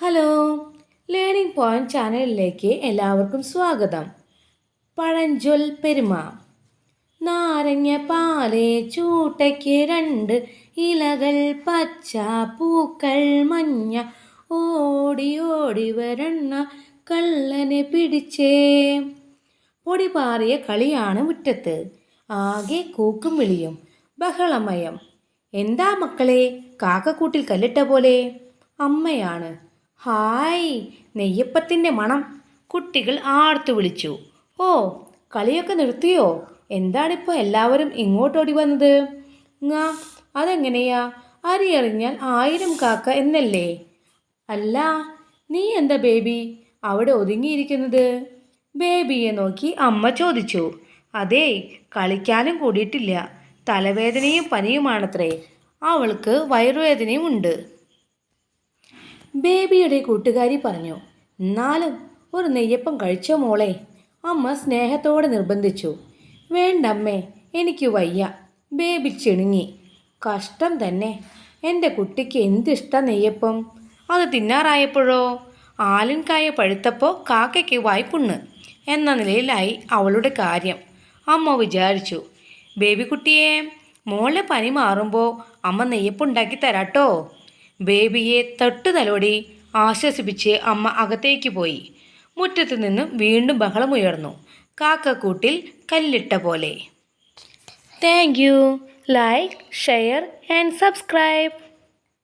Hello learning point ചാനലിലേക്ക് എല്ലാവർക്കും സ്വാഗതം. പഴഞ്ചൊൽ പെരുമ. നാരങ്ങ പാലേ ചൂട്ടയ്ക്ക് രണ്ട് ഇലകൾ പച്ച പൂക്കൾ മഞ്ഞ. ഓടി ഓടി വരണ്ണ കള്ളനെ പിടിച്ചേ. പൊടി പാറിയ കളിയാണ് മുറ്റത്ത്. ആകെ കൂക്കും വിളിയും ബഹളമയം. എന്താ മക്കളെ കാക്കക്കൂട്ടിൽ കല്ലിട്ട പോലെ? അമ്മയാണ്. ഹായ് നെയ്യപ്പത്തിന്റെ മണം. കുട്ടികൾ ആർത്തു വിളിച്ചു. ഓ കളിയൊക്കെ നിർത്തിയോ? എന്താണിപ്പോൾ എല്ലാവരും ഇങ്ങോട്ടോടി വന്നത്? ങാ അതെങ്ങനെയാ? അരി എറിഞ്ഞാൽ ആയിരം കാക്ക എന്നല്ലേ? അല്ല നീ എന്താ ബേബി? അവിടെ ഒതുങ്ങിയിരിക്കുന്നത്? ബേബിയെ നോക്കി അമ്മ ചോദിച്ചു. അതെ കളിക്കാനും കൂടിയിട്ടില്ല. തലവേദനയും പനിയുമാണത്രേ. അവൾക്ക് വയറുവേദനയും ഉണ്ട് ബേബിയുടെ കൂട്ടുകാരി പറഞ്ഞു എന്നാലും ഒരു നെയ്യപ്പം കഴിച്ചോ മോളെ? അമ്മ സ്നേഹത്തോടെ നിർബന്ധിച്ചു. വേണ്ടമ്മേ എനിക്ക് വയ്യ. ബേബി ചിണുങ്ങി. കഷ്ടം തന്നെ. എന്റെ കുട്ടിക്ക് എന്തിഷ്ടം നെയ്യപ്പം? അത് തിന്നാറായപ്പോഴോ? ആലിൻകായ പഴുത്തപ്പോൾ കാക്കയ്ക്ക് വായ്പുണ്ണ്. എന്ന നിലയിലായി അവളുടെ കാര്യം. അമ്മ വിചാരിച്ചു ബേബി കുട്ടിയെ മോളെ പനി മാറുമ്പോൾ അമ്മ നെയ്യപ്പുണ്ടാക്കി തരാട്ടോ. ബേബിയെ തട്ടുതലോടി ആശ്വസിപ്പിച്ച് അമ്മ അകത്തേക്ക് പോയി. മുറ്റത്ത് നിന്ന് വീണ്ടും ബഹളമുയർന്നു കാക്കക്കൂട്ടിൽ കല്ലിട്ട പോലെ. Thank you like share and subscribe